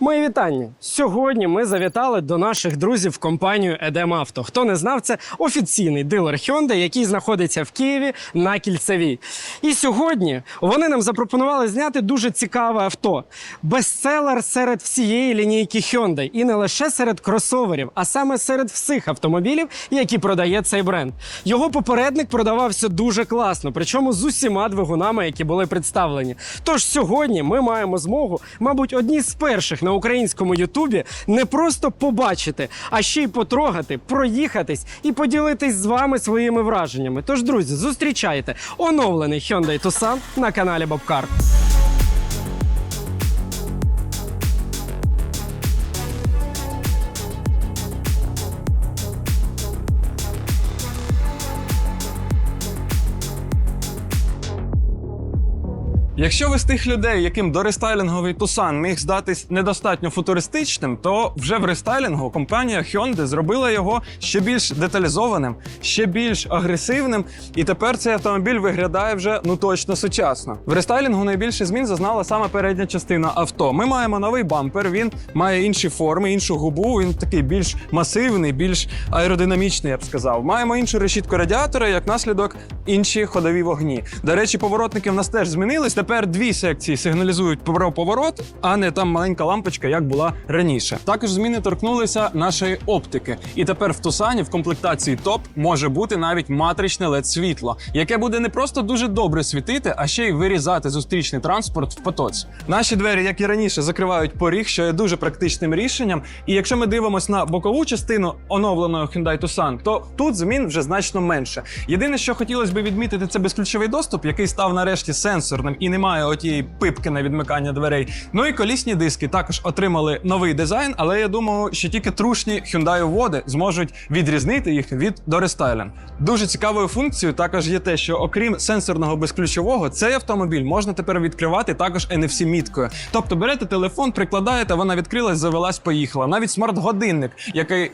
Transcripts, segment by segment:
Мої вітання. Сьогодні ми завітали до наших друзів компанію Едем Авто. Хто не знав, це офіційний дилер Hyundai, який знаходиться в Києві на кільцевій. І сьогодні вони нам запропонували зняти дуже цікаве авто. Бестселер серед всієї лінійки Hyundai. І не лише серед кросоверів, а саме серед всіх автомобілів, які продає цей бренд. Його попередник продавався дуже класно, причому з усіма двигунами, які були представлені. Тож сьогодні ми маємо змогу, мабуть, одні з перших на українському Ютубі не просто побачити, а ще й потрогати, проїхатись і поділитись з вами своїми враженнями. Тож, друзі, зустрічайте оновлений Hyundai Tucson на каналі Бобкар. Якщо ви з тих людей, яким дорестайлінговий Tucson міг здатись недостатньо футуристичним, то вже в рестайлінгу компанія Hyundai зробила його ще більш деталізованим, ще більш агресивним, і тепер цей автомобіль виглядає вже ну точно сучасно. В рестайлінгу найбільше змін зазнала саме передня частина авто. Ми маємо новий бампер. Він має інші форми, іншу губу. Він такий більш масивний, більш аеродинамічний, я б сказав. Маємо іншу решітку радіатора, як наслідок інші ходові вогні. До речі, поворотники в нас теж змінились. Тепер дві секції сигналізують про поворот, а не там маленька лампочка, як була раніше. Також зміни торкнулися нашої оптики. І тепер в Тусані в комплектації топ може бути навіть матричне led світло, яке буде не просто дуже добре світити, а ще й вирізати зустрічний транспорт в потоці. Наші двері, як і раніше, закривають поріг, що є дуже практичним рішенням. І якщо ми дивимося на бокову частину оновленого Hyundai Tucson, то тут змін вже значно менше. Єдине, що хотілося б відмітити, це безключовий доступ, який став нарешті сенсорним і немає отієї пипки на відмикання дверей. Ну і колісні диски також отримали новий дизайн, але я думаю, що тільки трушні Hyundai води зможуть відрізнити їх від дорестайлен. Дуже цікавою функцією також є те, що окрім сенсорного безключового, цей автомобіль можна тепер відкривати також NFC міткою. Тобто берете телефон, прикладаєте, вона відкрилась, завелась, поїхала. Навіть смарт-годинник, який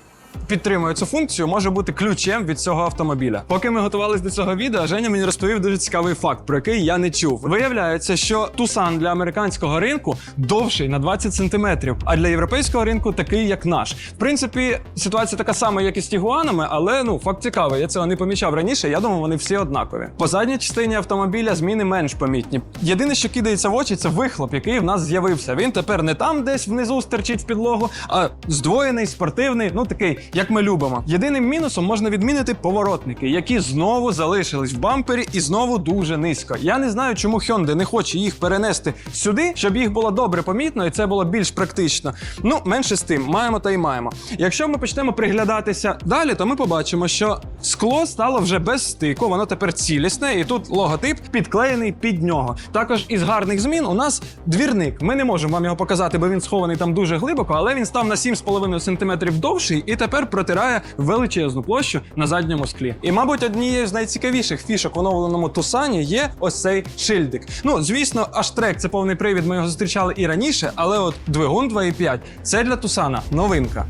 підтримує цю функцію, може бути ключем від цього автомобіля. Поки ми готувалися до цього відео, Женя мені розповів дуже цікавий факт, про який я не чув. Виявляється, що Тусан для американського ринку довший на 20 сантиметрів, а для європейського ринку такий, як наш. В принципі, ситуація така сама, як і з Тігуанами, але ну факт цікавий. Я цього не помічав раніше. Я думав, вони всі однакові. По задній частині автомобіля зміни менш помітні. Єдине, що кидається в очі, це вихлоп, який в нас з'явився. Він тепер не там, десь внизу стерчить в підлогу, а здвоєний, спортивний, ну такий, як ми любимо. Єдиним мінусом можна відмінити поворотники, які знову залишились в бампері і знову дуже низько. Я не знаю, чому Hyundai не хоче їх перенести сюди, щоб їх було добре помітно і це було більш практично. Ну, менше з тим, маємо та й маємо. Якщо ми почнемо приглядатися далі, то ми побачимо, що скло стало вже без стику, воно тепер цілісне, і тут логотип підклеєний під нього. Також із гарних змін у нас двірник. Ми не можемо вам його показати, бо він схований там дуже глибоко, але він став на 7,5 см довший і тепер протирає величезну площу на задньому склі. І, мабуть, однією з найцікавіших фішок в оновленому Тусані є ось цей шильдик. Ну, звісно, Аштрек це повний привід. Ми його зустрічали і раніше, але от двигун 2.5 це для Тусана новинка.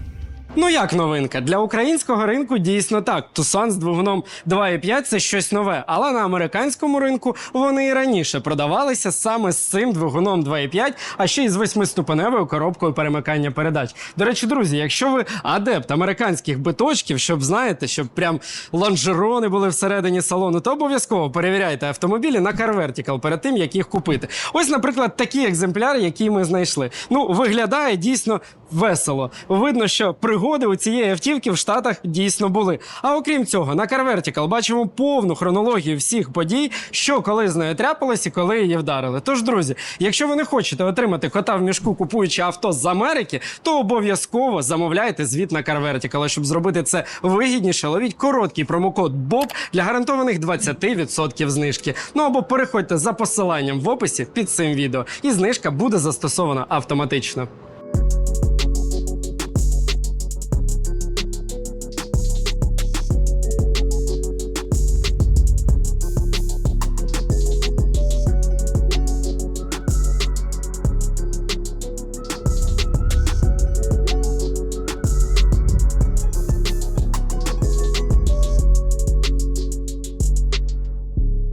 Ну як новинка? Для українського ринку дійсно так. Тусан з двигуном 2.5 це щось нове, але на американському ринку вони і раніше продавалися саме з цим двигуном 2.5, а ще й з восьмиступеневою коробкою перемикання передач. До речі, друзі, якщо ви адепт американських биточків, щоб знаєте, щоб прям лонжерони були всередині салону, то обов'язково перевіряйте автомобілі на Car Vertical перед тим, як їх купити. Ось, наприклад, такий екземпляр, який ми знайшли. Ну, виглядає дійсно весело. Видно, що пригоди у цієї автівки в Штатах дійсно були. А окрім цього, на Car Vertical бачимо повну хронологію всіх подій, що коли з нею трапилось і коли її вдарили. Тож, друзі, якщо ви не хочете отримати кота в мішку, купуючи авто з Америки, то обов'язково замовляйте звіт на Car Vertical. Щоб зробити це вигідніше, ловіть короткий промокод БОБ для гарантованих 20% знижки. Ну або переходьте за посиланням в описі під цим відео, і знижка буде застосована автоматично.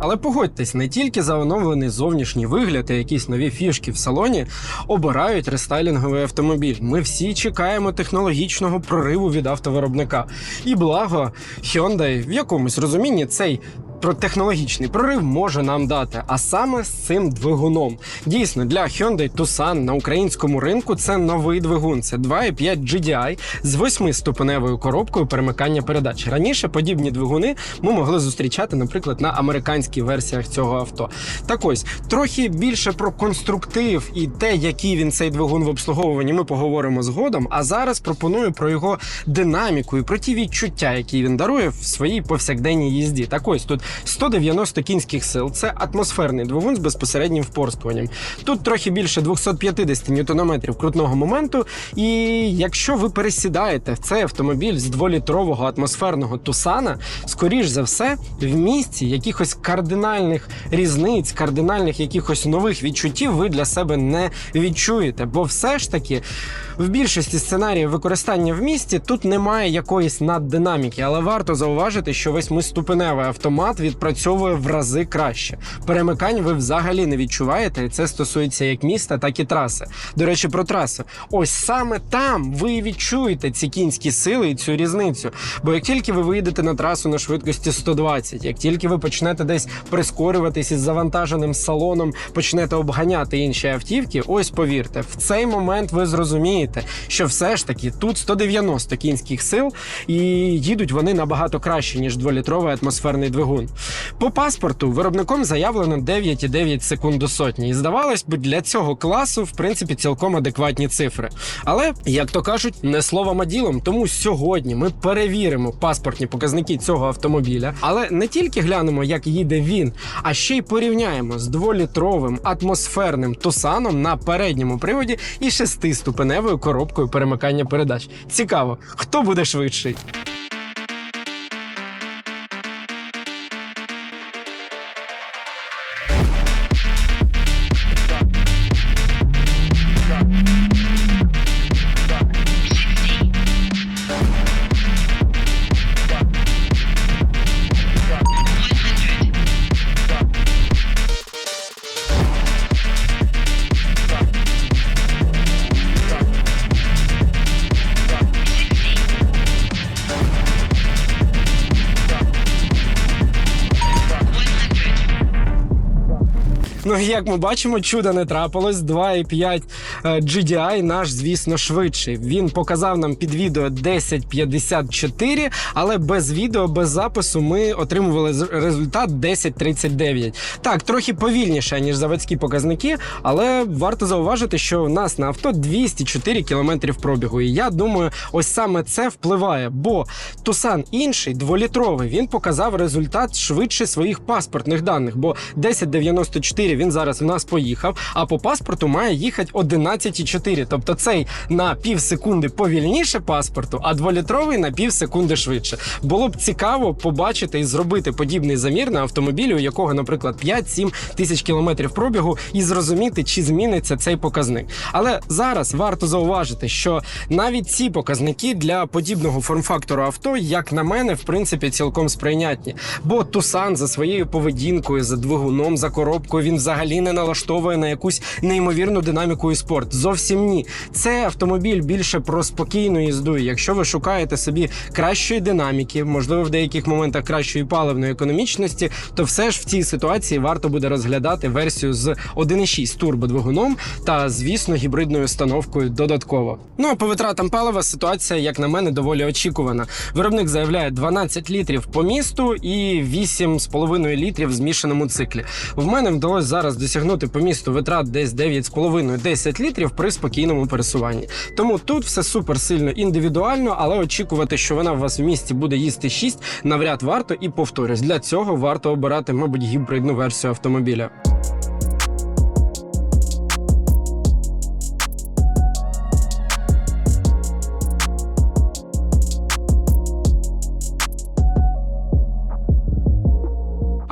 Але погодьтесь, не тільки за оновлений зовнішній вигляд і якісь нові фішки в салоні обирають рестайлінговий автомобіль. Ми всі чекаємо технологічного прориву від автовиробника. І благо, Hyundai в якомусь розумінні цей технологічний прорив може нам дати, а саме з цим двигуном. Дійсно, для Hyundai Tucson на українському ринку це новий двигун. Це 2,5 GDI з 8-ступеневою коробкою перемикання передач. Раніше подібні двигуни ми могли зустрічати, наприклад, на американських версіях цього авто. Так ось трохи більше про конструктив і те, який він цей двигун в обслуговуванні, ми поговоримо згодом. А зараз пропоную про його динаміку і про ті відчуття, які він дарує в своїй повсякденній їзді. Так ось тут 190 кінських сил. Це атмосферний двигун з безпосереднім впорскуванням. Тут трохи більше 250 ньютонометрів крутного моменту. І якщо ви пересідаєте в цей автомобіль з дволітрового атмосферного Тусана, скоріш за все, в місці якихось кардинальних різниць, кардинальних якихось нових відчуттів ви для себе не відчуєте. Бо все ж таки в більшості сценаріїв використання в місті тут немає якоїсь наддинаміки, але варто зауважити, що восьмиступеневий автомат відпрацьовує в рази краще. Перемикань ви взагалі не відчуваєте, і це стосується як міста, так і траси. До речі, про трасу. Ось саме там ви відчуєте ці кінські сили і цю різницю. Бо як тільки ви вийдете на трасу на швидкості 120, як тільки ви почнете десь прискорюватись із завантаженим салоном, почнете обганяти інші автівки, ось повірте, в цей момент ви зрозумієте, що все ж таки тут 190 кінських сил, і їдуть вони набагато краще, ніж дволітровий атмосферний двигун. По паспорту виробником заявлено 9,9 секунд до сотні. І здавалось би, для цього класу, в принципі, цілком адекватні цифри. Але, як то кажуть, не словом, а ділом. Тому сьогодні ми перевіримо паспортні показники цього автомобіля, але не тільки глянемо, як їде він, а ще й порівняємо з дволітровим атмосферним тусаном на передньому приводі і шестиступеневою коробкою перемикання передач. Цікаво, хто буде швидший. Як ми бачимо, чуда не трапилось. 2,5 е, GDI наш, звісно, швидший. Він показав нам під відео 1054, але без відео, без запису ми отримували результат 1039. Так, трохи повільніше, ніж заводські показники, але варто зауважити, що у нас на авто 204 км пробігу. І я думаю, ось саме це впливає. Бо Тусан інший, дволітровий, він показав результат швидше своїх паспортних даних. Бо 1094 він зараз в нас поїхав, а по паспорту має їхати 11,4. Тобто цей на пів секунди повільніше паспорту, а дволітровий на пів секунди швидше. Було б цікаво побачити і зробити подібний замір на автомобілі, у якого, наприклад, 5-7 тисяч кілометрів пробігу, і зрозуміти, чи зміниться цей показник. Але зараз варто зауважити, що навіть ці показники для подібного форм-фактору авто, як на мене, в принципі, цілком сприйнятні. Бо Тусан за своєю поведінкою, за двигуном, за коробкою, він взагалі не налаштовує на якусь неймовірну динаміку і спорт. Зовсім ні. Це автомобіль більше про спокійну їзду. Якщо ви шукаєте собі кращої динаміки, можливо, в деяких моментах кращої паливної економічності, то все ж в цій ситуації варто буде розглядати версію з 1,6 турбодвигуном та, звісно, гібридною установкою додатково. Ну а по витратам палива ситуація, як на мене, доволі очікувана. Виробник заявляє 12 літрів по місту і 8,5 літрів в змішаному циклі. В мене вдалося зараз досягнути по місту витрат десь 9,5-10 літрів при спокійному пересуванні. Тому тут все супер сильно індивідуально, але очікувати, що вона у вас в місті буде їсти 6, навряд варто і повторюсь. Для цього варто обирати, мабуть, гібридну версію автомобіля.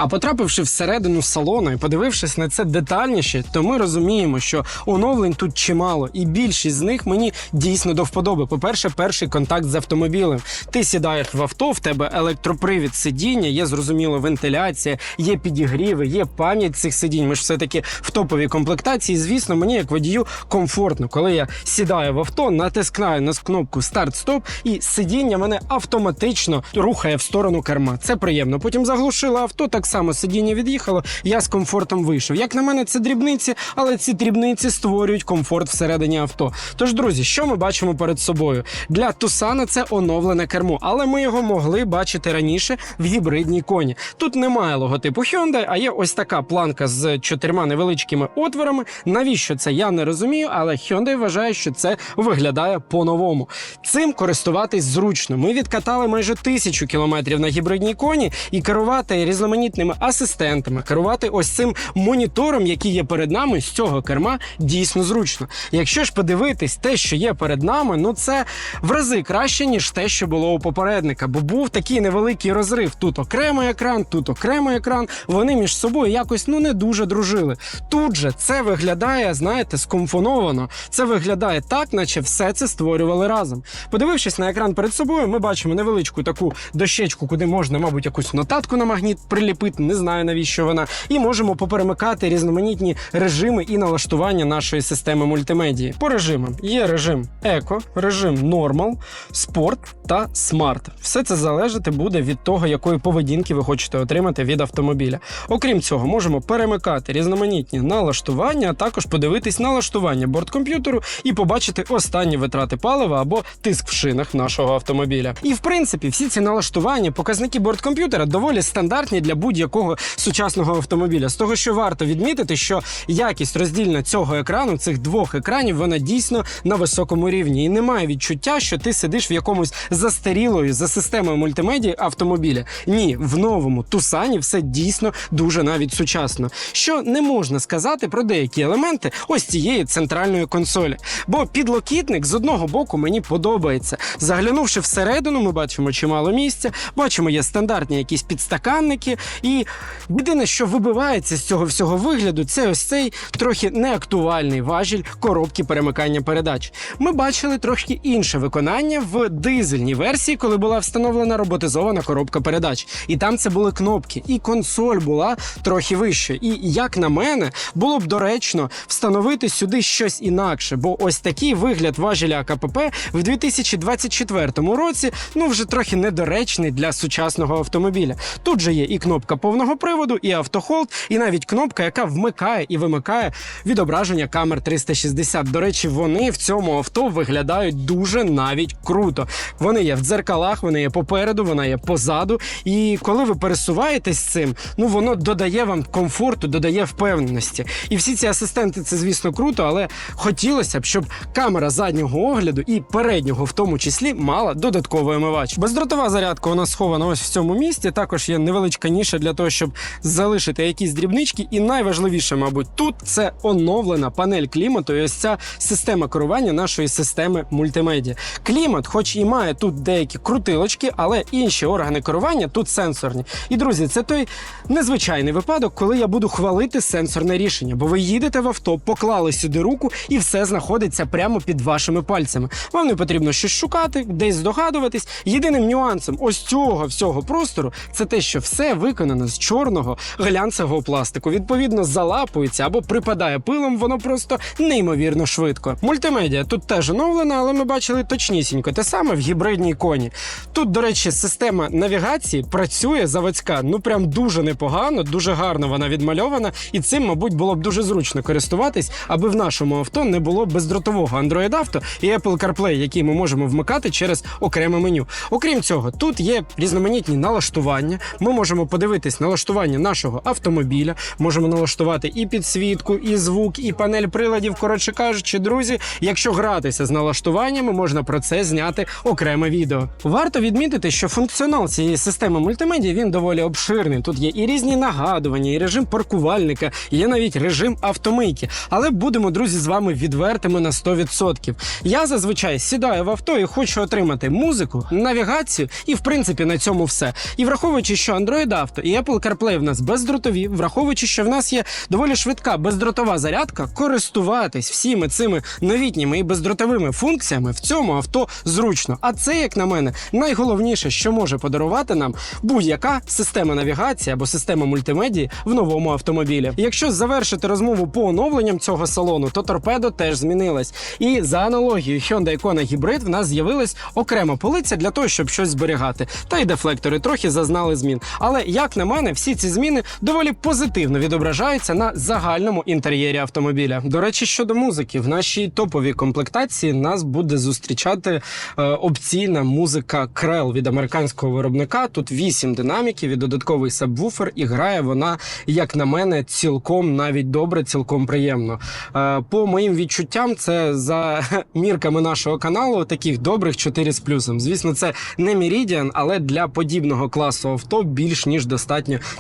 А потрапивши всередину салону і подивившись на це детальніше, то ми розуміємо, що оновлень тут чимало, і більшість з них мені дійсно до вподоби. По-перше, перший контакт з автомобілем. Ти сідаєш в авто, в тебе електропривід сидіння, є зрозуміло вентиляція, є підігріви, є пам'ять цих сидінь. Ми ж все таки в топовій комплектації. Звісно, мені як водію комфортно, коли я сідаю в авто, натискаю на кнопку старт-стоп, і сидіння мене автоматично рухає в сторону керма. Це приємно. Потім заглушила авто, так само сидіння від'їхало. Я з комфортом вийшов. Як на мене, це дрібниці, але ці дрібниці створюють комфорт всередині авто. Тож, друзі, що ми бачимо перед собою? Для Тусана це оновлене кермо, але ми його могли бачити раніше в гібридній коні. Тут немає логотипу Hyundai, а є ось така планка з чотирма невеличкими отворами. Навіщо це я не розумію, але Hyundai вважає, що це виглядає по-новому. Цим користуватись зручно. Ми відкатали майже тисячу кілометрів на гібридній коні і керувати різноманітними асистентами, керувати ось цим монітором, який є перед нами з цього керма, дійсно зручно. Якщо ж подивитись те, що є перед нами, ну це в рази краще, ніж те, що було у попередника, бо був такий невеликий розрив. Тут окремий екран, тут окремий екран. Вони між собою якось ну не дуже дружили. Тут же це виглядає, знаєте, скомфоновано. Це виглядає так, наче все це створювали разом. Подивившись на екран перед собою, ми бачимо невеличку таку дощечку, куди можна, мабуть, якусь нотатку на магніт приліпити. Не знаю навіщо вона, і можемо поперемикати різноманітні режими і налаштування нашої системи мультимедії. По режимам є режим еко, режим нормал, спорт та смарт. Все це залежати буде від того, якої поведінки ви хочете отримати від автомобіля. Окрім цього, можемо перемикати різноманітні налаштування, а також подивитись налаштування борткомп'ютеру і побачити останні витрати палива або тиск в шинах нашого автомобіля. І в принципі, всі ці налаштування, показники борткомп'ютера доволі стандартні для будь-якого сучасного автомобіля. З того, що варто відмітити, що якість роздільна цього екрану, цих двох екранів, вона дійсно на високому рівні, і немає відчуття, що ти сидиш в якомусь застарілої за системою мультимедії автомобіля. Ні, в новому Тусані все дійсно дуже навіть сучасно. Що не можна сказати про деякі елементи ось цієї центральної консолі. Бо підлокітник з одного боку мені подобається. Заглянувши всередину, ми бачимо чимало місця, бачимо, є стандартні якісь підстаканники. І єдине, що вибивається з цього всього вигляду, це ось цей трохи неактуальний важіль коробки перемикання передач. Ми бачили трошки інше виконання в дизельній версії, коли була встановлена роботизована коробка передач. І там це були кнопки, і консоль була трохи вище. І як на мене, було б доречно встановити сюди щось інакше, бо ось такий вигляд важеля АКПП в 2024 році ну вже трохи недоречний для сучасного автомобіля. Тут же є і кнопка повного приводу, і автохолд, і навіть кнопка, яка вмикає і вимикає відображення камер 360. До речі, вони в цьому авто виглядають дуже навіть круто. Вони є в дзеркалах, вони є попереду, вона є позаду. І коли ви пересуваєтесь цим, ну воно додає вам комфорту, додає впевненості. І всі ці асистенти це, звісно, круто, але хотілося б, щоб камера заднього огляду і переднього, в тому числі, мала додатковий омивач. Бездротова зарядка нас схована ось в цьому місці. Також є невеличка ніша для того, щоб залишити якісь дрібнички. І найважливіше, мабуть, тут це оновлена панель клімату. І ось ця система керування нашої системи мультимедіа. Клімат, хоч і має тут деякі крутилочки, але інші органи керування тут сенсорні. І друзі, це той незвичайний випадок, коли я буду хвалити сенсорне рішення, бо ви їдете в авто, поклали сюди руку, і все знаходиться прямо під вашими пальцями. Вам не потрібно щось шукати, десь здогадуватись. Єдиним нюансом ось цього всього простору це те, що все виконано з чорного глянцевого пластику. Відповідно, залапується або припадає пилом, воно просто неймовірно швидко. Мультимедіа тут теж оновлена, але ми бачили точнісінько те саме в гібридній коні. Тут, до речі, система навігації працює заводська, ну прям дуже непогано, дуже гарно вона відмальована, і цим, мабуть, було б дуже зручно користуватись, аби в нашому авто не було бездротового Android Auto і Apple CarPlay, який ми можемо вмикати через окреме меню. Окрім цього, тут є різноманітні налаштування. Ми можемо подивитись налаштування нашого автомобіля, можемо налаштувати і підсвітку, і звук, і панель приладів. Коротше кажучи, друзі, якщо гратися з налаштуваннями, можна про це зняти окреме відео. Варто відмітити, що функціонал цієї системи мультимедіа він доволі обширний. Тут є і різні нагадування, і режим паркувальника, є навіть режим автомийки. Але будемо, друзі, з вами відвертими на 100%. Я зазвичай сідаю в авто і хочу отримати музику, навігацію, і в принципі на цьому все. І враховуючи, що Android Auto і і Apple CarPlay в нас бездротові, враховуючи, що в нас є доволі швидка бездротова зарядка, користуватись всіми цими новітніми і бездротовими функціями в цьому авто зручно. А це, як на мене, найголовніше, що може подарувати нам будь-яка система навігації або система мультимедії в новому автомобілі. Якщо завершити розмову по оновленням цього салону, то торпедо теж змінилась. І за аналогією Hyundai Kona Hybrid в нас з'явилась окрема полиця для того, щоб щось зберігати. Та й дефлектори трохи зазнали змін. Але на мене, всі ці зміни доволі позитивно відображаються на загальному інтер'єрі автомобіля. До речі, щодо музики, в нашій топовій комплектації нас буде зустрічати е, опційна музика Крел від американського виробника. Тут 8 динаміків і додатковий сабвуфер, і грає вона, як на мене, цілком навіть добре, цілком приємно. Е, по моїм відчуттям, це за мірками нашого каналу таких добрих 4 з плюсом. Звісно, це не Meridian, але для подібного класу авто більш ніж достатньо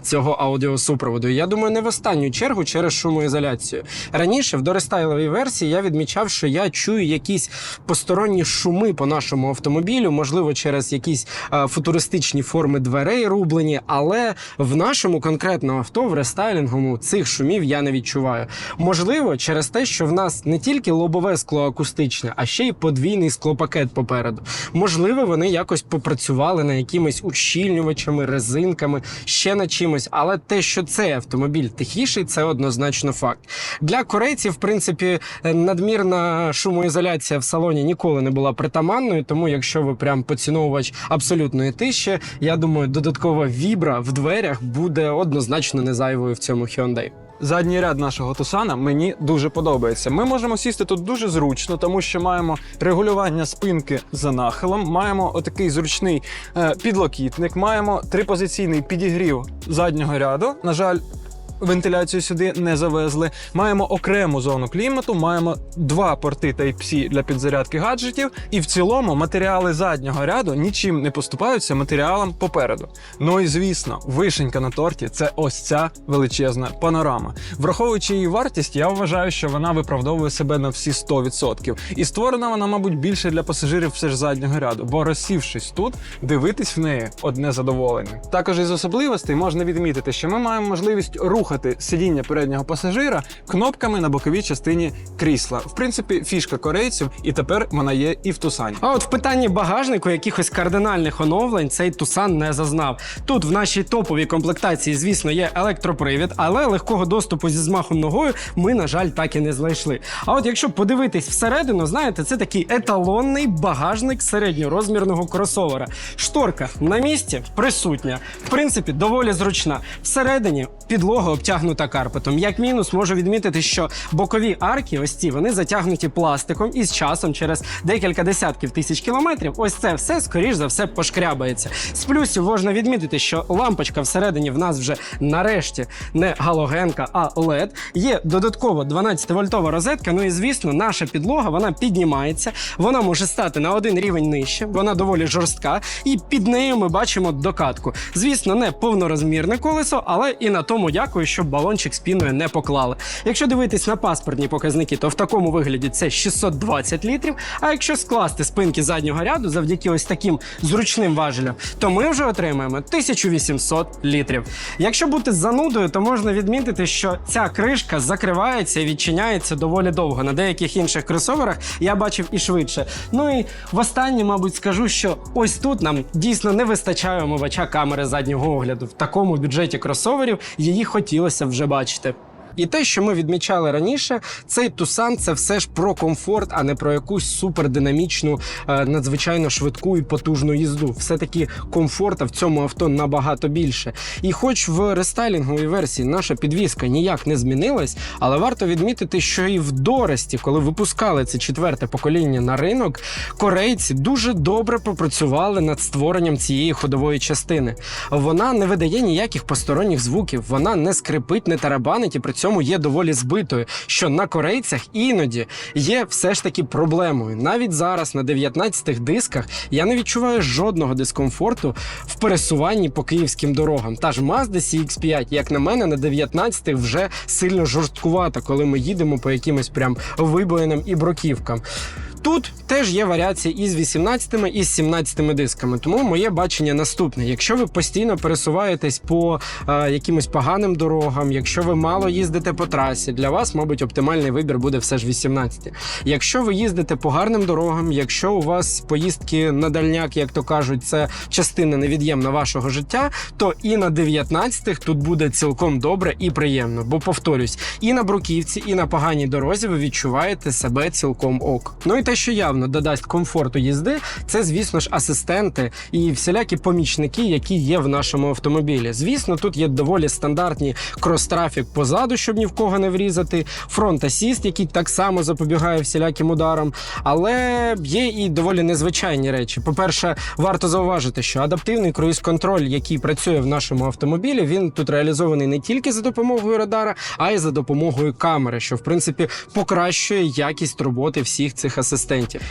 цього аудіосупроводу. Я думаю, не в останню чергу через шумоізоляцію. Раніше в дорестайловій версії я відмічав, що я чую якісь посторонні шуми по нашому автомобілю, можливо, через якісь е, футуристичні форми дверей рублені, але в нашому конкретно авто в рестайлінговому цих шумів я не відчуваю. Можливо, через те, що в нас не тільки лобове скло акустичне, а ще й подвійний склопакет попереду. Можливо, вони якось попрацювали на якимись ущільнювачами, резинками, ще на чимось. Але те, що цей автомобіль тихіший, це однозначно факт. Для корейців, в принципі, е, надмірна шумоізоляція в салоні ніколи не була притаманною. Тому, якщо ви прям поціновувач абсолютної тиші, я думаю, додаткова вібра в дверях буде однозначно не зайвою в цьому Hyundai. Задній ряд нашого Тусана мені дуже подобається. Ми можемо сісти тут дуже зручно, тому що маємо регулювання спинки за нахилом, маємо отакий зручний е, підлокітник, маємо трипозиційний підігрів заднього ряду. На жаль. Вентиляцію сюди не завезли. Маємо окрему зону клімату, маємо два порти Type-C для підзарядки гаджетів, і в цілому матеріали заднього ряду нічим не поступаються матеріалам попереду. Ну і звісно, вишенька на торті це ось ця величезна панорама. Враховуючи її вартість, я вважаю, що вона виправдовує себе на всі 100%. І створена вона, мабуть, більше для пасажирів все ж заднього ряду, бо розсівшись тут, дивитись в неї одне задоволення. Також із особливостей можна відмітити, що ми маємо можливість рухати сидіння переднього пасажира кнопками на боковій частині крісла. В принципі, фішка корейців, і тепер вона є і в Тусані. А от в питанні багажнику якихось кардинальних оновлень цей Тусан не зазнав. Тут в нашій топовій комплектації, звісно, є електропривід, але легкого доступу зі змахом ногою ми, на жаль, так і не знайшли. А от якщо подивитись всередину, знаєте, це такий еталонний багажник середньорозмірного кросовера. Шторка на місці присутня. В принципі, доволі зручна. Всередині підлога обтягнута карпетом. Як мінус, можу відмітити, що бокові арки, ось ці, вони затягнуті пластиком, і з часом, через декілька десятків тисяч кілометрів, ось це все, скоріш за все, пошкрябається. З плюсів можна відмітити, що лампочка всередині в нас вже нарешті не галогенка, а LED. Є додатково 12-вольтова розетка. Ну і звісно, наша підлога вона піднімається, вона може стати на один рівень нижче, вона доволі жорстка, і під нею ми бачимо докатку. Звісно, не повнорозмірне колесо, але і на тому дякую, що балончик з піною не поклали. Якщо дивитись на паспортні показники, то в такому вигляді це 620 літрів. А якщо скласти спинки заднього ряду завдяки ось таким зручним важелям, то ми вже отримаємо 1800 літрів. Якщо бути занудою, то можна відмітити, що ця кришка закривається і відчиняється доволі довго. На деяких інших кросоверах я бачив і швидше. Ну і востаннє, мабуть, скажу, що ось тут нам дійсно не вистачає омивача камери заднього огляду. В такому бюджеті кросоверів її хотілося вже бачити. І те, що ми відмічали раніше, цей Тусан це все ж про комфорт, а не про якусь супердинамічну, е, надзвичайно швидку і потужну їзду. Все-таки комфорта в цьому авто набагато більше. І хоч в рестайлінговій версії наша підвізка ніяк не змінилась, але варто відмітити, що і в Доресті, коли випускали це четверте покоління на ринок, корейці дуже добре попрацювали над створенням цієї ходової частини. Вона не видає ніяких посторонніх звуків, вона не скрипить, не тарабанить і при цьому є доволі збитою, що на корейцях іноді є все ж таки проблемою. Навіть зараз на 19-х дисках я не відчуваю жодного дискомфорту в пересуванні по київським дорогам. Та ж Mazda CX-5, як на мене, на 19-х вже сильно жорсткувата, коли ми їдемо по якимось прям вибоїнам і бруківкам. Тут теж є варіації із 18 і з 17 дисками. Тому моє бачення наступне: якщо ви постійно пересуваєтесь по е, якимось поганим дорогам, якщо ви мало їздите по трасі, для вас, мабуть, оптимальний вибір буде все ж 18. Якщо ви їздите по гарним дорогам, якщо у вас поїздки на дальняк, як то кажуть, це частина невід'ємна вашого життя, то і на 19-х тут буде цілком добре і приємно. Бо повторюсь, і на бруківці, і на поганій дорозі ви відчуваєте себе цілком ок. Ну і те, що явно додасть комфорту їзди, це, звісно ж, асистенти і всілякі помічники, які є в нашому автомобілі. Звісно, тут є доволі стандартні крос-трафік позаду, щоб ні в кого не врізати, фронт-асіст, який так само запобігає всіляким ударам. Але є і доволі незвичайні речі. По-перше, варто зауважити, що адаптивний круїз-контроль, який працює в нашому автомобілі, він тут реалізований не тільки за допомогою радара, а й за допомогою камери, що в принципі покращує якість роботи всіх цих асистентів.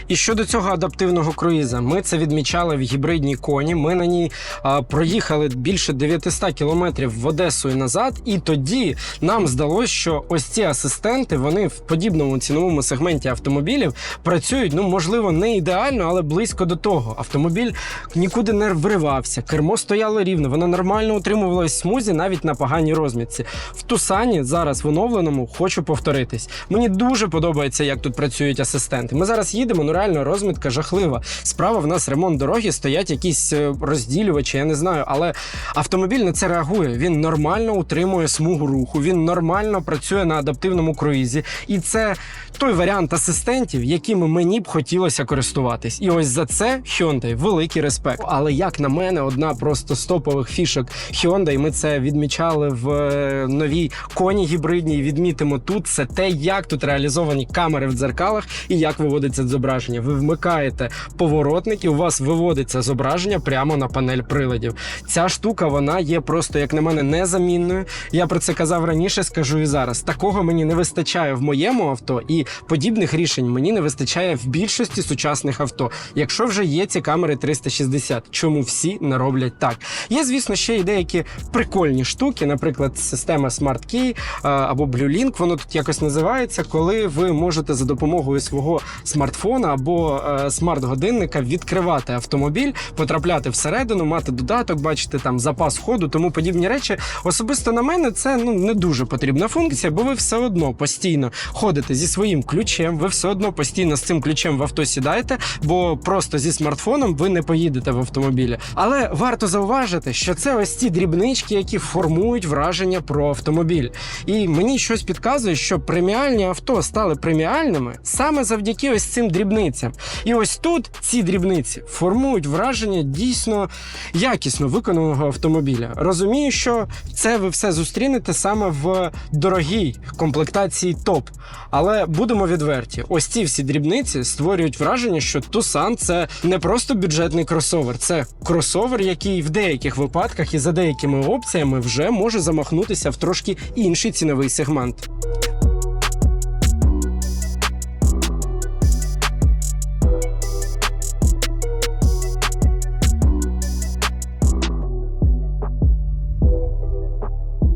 І щодо цього адаптивного круїза, ми це відмічали в гібридній коні. Ми на ній а, проїхали більше 900 кілометрів в Одесу і назад. І тоді нам здалося, що ось ці асистенти вони в подібному ціновому сегменті автомобілів працюють, ну можливо, не ідеально, але близько до того. Автомобіль нікуди не вривався, кермо стояло рівно, воно нормально утримувалось в смузі навіть на поганій розмітці. В Тусані зараз в оновленому хочу повторитись. Мені дуже подобається, як тут працюють асистенти. Ми зараз їдемо, ну реально розмітка жахлива. Справа в нас ремонт дороги, стоять якісь е, розділювачі, я не знаю, але автомобіль на це реагує. Він нормально утримує смугу руху, він нормально працює на адаптивному круїзі. І це той варіант асистентів, якими мені б хотілося користуватись. І ось за це Hyundai великий респект. Але як на мене, одна просто з топових фішок Hyundai, ми це відмічали в е, новій коні гібридній. Відмітимо тут це те, як тут реалізовані камери в дзеркалах і як виводиться зображення. Ви вмикаєте поворотник, і у вас виводиться зображення прямо на панель приладів. Ця штука вона є просто, як на мене, незамінною. Я про це казав раніше, скажу і зараз. Такого мені не вистачає в моєму авто, і подібних рішень мені не вистачає в більшості сучасних авто. Якщо вже є ці камери 360, чому всі не роблять так? Є, звісно, ще й деякі прикольні штуки, наприклад, система Smart Key або Blue Link, воно тут якось називається, коли ви можете за допомогою свого смартфона або е, смарт-годинника відкривати автомобіль, потрапляти всередину, мати додаток, бачити там запас ходу, тому подібні речі. Особисто на мене це ну не дуже потрібна функція, бо ви все одно постійно ходите зі своїм ключем, ви все одно постійно з цим ключем в авто сідаєте, бо просто зі смартфоном ви не поїдете в автомобілі. Але варто зауважити, що це ось ці дрібнички, які формують враження про автомобіль. І мені щось підказує, що преміальні авто стали преміальними саме завдяки ось цим дрібницям. І ось тут ці дрібниці формують враження дійсно якісно виконаного автомобіля. Розумію, що це ви все зустрінете саме в дорогій комплектації топ. Але будемо відверті, ось ці всі дрібниці створюють враження, що Tucson – це не просто бюджетний кросовер, це кросовер, який в деяких випадках і за деякими опціями вже може замахнутися в трошки інший ціновий сегмент.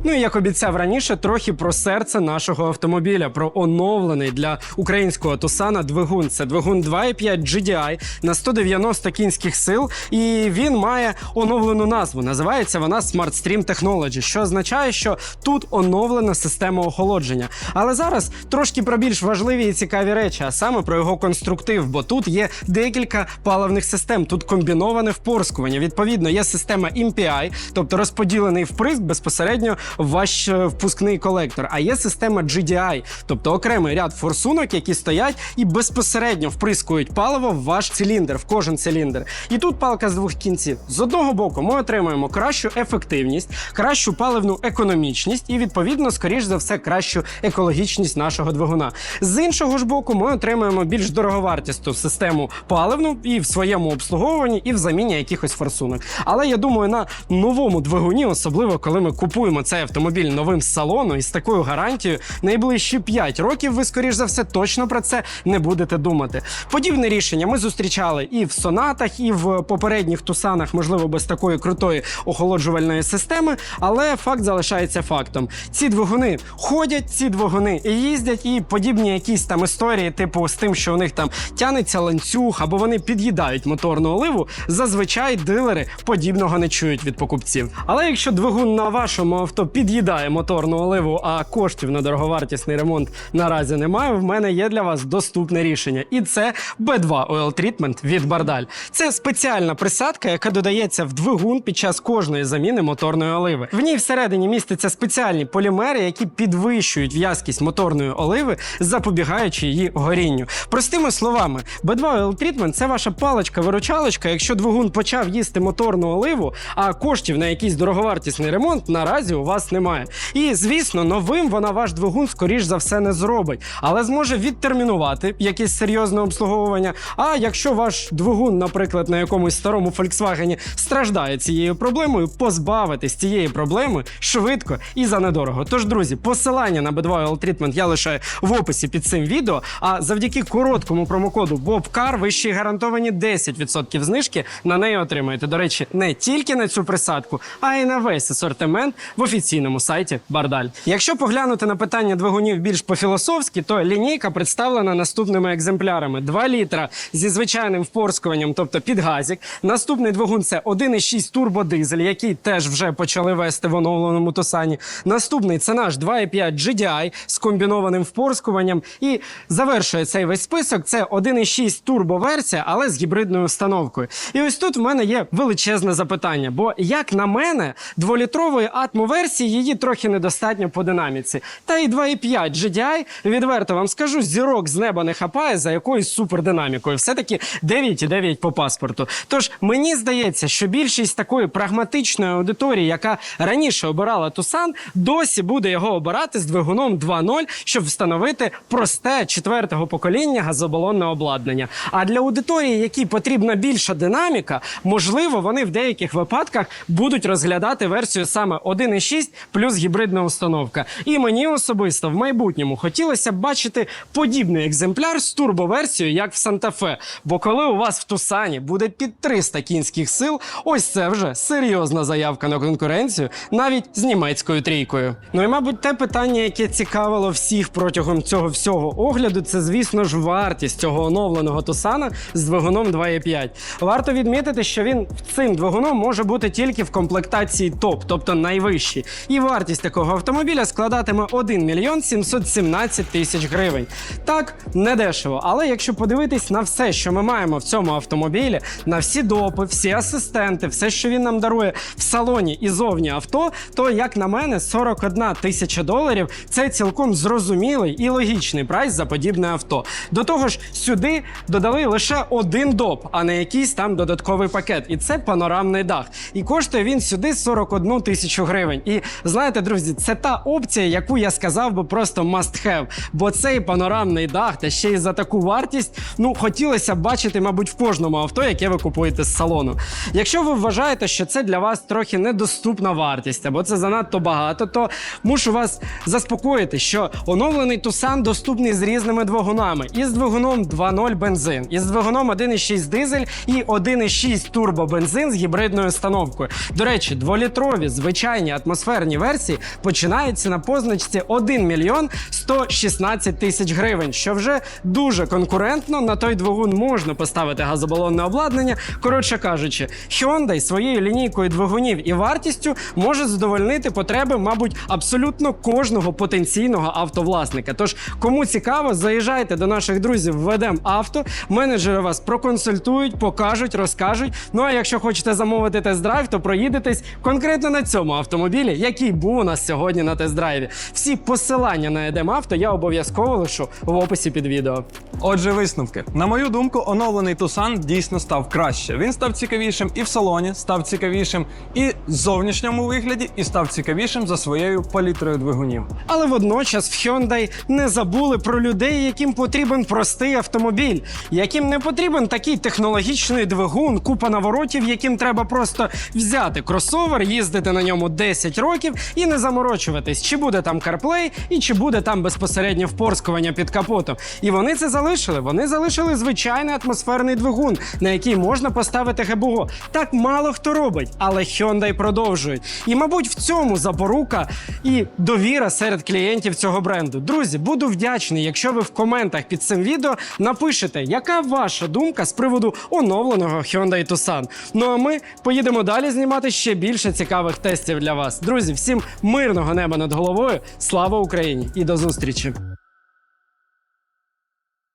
Ну і як обіцяв раніше, трохи про серце нашого автомобіля, про оновлений для українського Тусана двигун. Це двигун 2.5 GDI на 190 кінських сил, і він має оновлену назву. Називається вона SmartStream Technology, що означає, що тут оновлена система охолодження. Але зараз трошки про більш важливі і цікаві речі, а саме про його конструктив, бо тут є декілька паливних систем. Тут комбіноване впорскування. Відповідно, є система MPI, тобто розподілений вприск безпосередньо ваш е, впускний колектор. А є система GDI, тобто окремий ряд форсунок, які стоять і безпосередньо вприскують паливо в ваш циліндр, в кожен циліндр. І тут палка з двох кінців. З одного боку, ми отримуємо кращу ефективність, кращу паливну економічність і, відповідно, скоріш за все, кращу екологічність нашого двигуна. З іншого ж боку, ми отримуємо більш дороговартісну систему паливну і в своєму обслуговуванні, і в заміні якихось форсунок. Але я думаю, на новому двигуні, особливо коли ми купуємо цей автомобіль новим з салону і з такою гарантією, найближчі 5 років ви, скоріш за все, точно про це не будете думати. Подібне рішення ми зустрічали і в сонатах, і в попередніх тусанах, можливо, без такої крутої охолоджувальної системи, але факт залишається фактом. Ці двигуни ходять, ці двигуни їздять, і подібні якісь там історії, типу з тим, що у них там тянеться ланцюг, або вони під'їдають моторну оливу. Зазвичай дилери подібного не чують від покупців. Але якщо двигун на вашому авто під'їдає моторну оливу, а коштів на дороговартісний ремонт наразі немає, в мене є для вас доступне рішення. І це B2 Oil Treatment від Бардаль. Це спеціальна присадка, яка додається в двигун під час кожної заміни моторної оливи. В ній всередині містяться спеціальні полімери, які підвищують в'язкість моторної оливи, запобігаючи її горінню. Простими словами, B2 Oil Treatment – це ваша паличка-виручалочка, якщо двигун почав їсти моторну оливу, а коштів на якийсь дороговартісний ремонт наразі у вас немає. І звісно, новим вона ваш двигун скоріш за все не зробить, але зможе відтермінувати якесь серйозне обслуговування. А якщо ваш двигун, наприклад, на якомусь старому Volkswagen страждає цією проблемою, позбавитись цієї проблеми швидко і за недорого. Тож, друзі, посилання на B2 Oil Treatment я лишаю в описі під цим відео. А завдяки короткому промокоду BOBCAR ви ще гарантовані 10% знижки на неї отримаєте. До речі, не тільки на цю присадку, а й на весь асортимент в офіційному сайті Бардаль. Якщо поглянути на питання двигунів більш по-філософськи, то лінійка представлена наступними екземплярами: 2 літра зі звичайним впорскуванням, тобто підгазік. Наступний двигун це 1,6 турбодизель, який теж вже почали вести в оновленому Тусані. Наступний це наш 2,5 GDI з комбінованим впорскуванням. І завершує цей весь список. Це 1,6 турбоверсія, але з гібридною установкою. І ось тут в мене є величезне запитання. Бо, як на мене, дволітрової атмоверсії її трохи недостатньо по динаміці. Та і 2,5 GDI, відверто вам скажу, зірок з неба не хапає за якоюсь супердинамікою. Все-таки 9,9 по паспорту. Тож мені здається, що більшість такої прагматичної аудиторії, яка раніше обирала Тусан, досі буде його обирати з двигуном 2.0, щоб встановити просте четвертого покоління газобалонне обладнання. А для аудиторії, якій потрібна більша динаміка, можливо, вони в деяких випадках будуть розглядати версію саме 1.6 плюс гібридна установка. І мені особисто в майбутньому хотілося б бачити подібний екземпляр з турбоверсією, як в Санта-Фе. Бо коли у вас в Тусані буде під 300 кінських сил, ось це вже серйозна заявка на конкуренцію, навіть з німецькою трійкою. Ну і мабуть, те питання, яке цікавило всіх протягом цього всього огляду, це звісно ж вартість цього оновленого Тусана з двигуном 2.5. Варто відмітити, що він цим двигуном може бути тільки в комплектації топ, тобто найвищий. І вартість такого автомобіля складатиме 1 мільйон 717 тисяч гривень. Так, не дешево. Але якщо подивитись на все, що ми маємо в цьому автомобілі, на всі допи, всі асистенти, все, що він нам дарує в салоні і зовні авто, то як на мене, 41 тисяча доларів це цілком зрозумілий і логічний прайс за подібне авто. До того ж, сюди додали лише один доп, а не якийсь там додатковий пакет. І це панорамний дах. І коштує він сюди 41 тисячу гривень. І знаєте, друзі, це та опція, яку я сказав би просто must have. Бо цей панорамний дах, та ще й за таку вартість, ну хотілося б бачити, мабуть, в кожному авто, яке ви купуєте з салону. Якщо ви вважаєте, що це для вас трохи недоступна вартість, або це занадто багато, то мушу вас заспокоїти, що оновлений Тусан доступний з різними двигунами. І з двигуном 2.0 бензин, і з двигуном 1.6 дизель, і 1.6 турбобензин з гібридною установкою. До речі, дволітрові звичайні атмосферні версії починаються на позначці 1 мільйон 116 тисяч гривень, що вже дуже конкурентно. На той двигун можна поставити газобалонне обладнання. Коротше кажучи, Hyundai своєю лінійкою двигунів і вартістю може задовольнити потреби, мабуть, абсолютно кожного потенційного автовласника. Тож, кому цікаво, заїжджайте до наших друзів в Ведем Авто. Менеджери вас проконсультують, покажуть, розкажуть. Ну а якщо хочете замовити тест-драйв, то проїдетесь конкретно на цьому автомобілі, який був у нас сьогодні на тест-драйві. Всі посилання на Едем Авто я обов'язково лишу в описі під відео. Отже, висновки. На мою думку, оновлений Тусан дійсно став краще. Він став цікавішим і в салоні, став цікавішим і в зовнішньому вигляді, і став цікавішим за своєю палітрою двигунів. Але водночас в Hyundai не забули про людей, яким потрібен простий автомобіль, яким не потрібен такий технологічний двигун, купа наворотів, яким треба просто взяти кросовер, їздити на ньому 10 років років і не заморочуватись, чи буде там CarPlay і чи буде там безпосередньо впорскування під капотом. І вони це залишили. Вони залишили звичайний атмосферний двигун, на який можна поставити ГБО. Так мало хто робить, але Hyundai продовжують. І, мабуть, в цьому запорука і довіра серед клієнтів цього бренду. Друзі, буду вдячний, якщо ви в коментах під цим відео напишете, яка ваша думка з приводу оновленого Hyundai Tucson. Ну а ми поїдемо далі знімати ще більше цікавих тестів для вас. Друзі, всім мирного неба над головою. Слава Україні і до зустрічі!